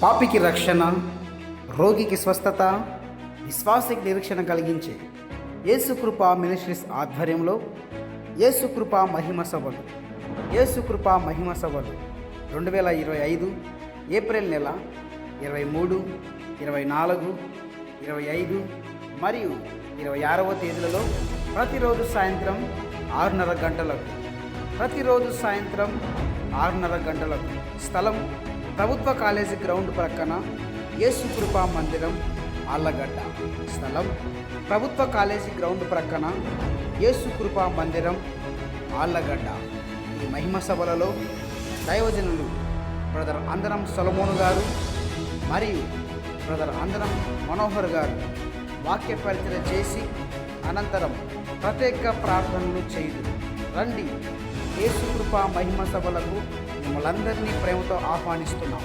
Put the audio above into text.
పాపికి రక్షణ రోగికి స్వస్థత విశ్వాసకి నిరీక్షణ కలిగించే యేసుకృప మినిస్ట్రీస్ ఆధ్వర్యంలో యేసుకృప మహిమ సభలు. యేసుకృప మహిమ సభలు రెండు వేల ఇరవై ఐదు ఏప్రిల్ నెల ఇరవై మూడు ఇరవై నాలుగు ఇరవై ఐదు మరియు ఇరవై ఆరవ తేదీలలో ప్రతిరోజు సాయంత్రం ఆరున్నర గంటలకు ప్రతిరోజు సాయంత్రం ఆరున్నర గంటలకు స్థలం ప్రభుత్వ కాలేజీ గ్రౌండ్ ప్రక్కన యేసు కృపా మందిరం ఆళ్ళగడ్డ స్థలం. ప్రభుత్వ కాలేజీ గ్రౌండ్ ప్రక్కన యేసు కృపా మందిరం ఆళ్ళగడ్డ. ఈ మహిమ సభలలో దైవజనులు బ్రదర్ అందరం సొలమోను గారు మరియు బ్రదర్ అందరం మనోహర్ గారు వాక్య పరిచయం చేసి అనంతరం ప్రత్యేక ప్రార్థనలు చేయదు రండి. యేసుకృప మహిమ సభలకు మిమ్మల్ందరినీ ప్రేమతో ఆహ్వానిస్తున్నాం.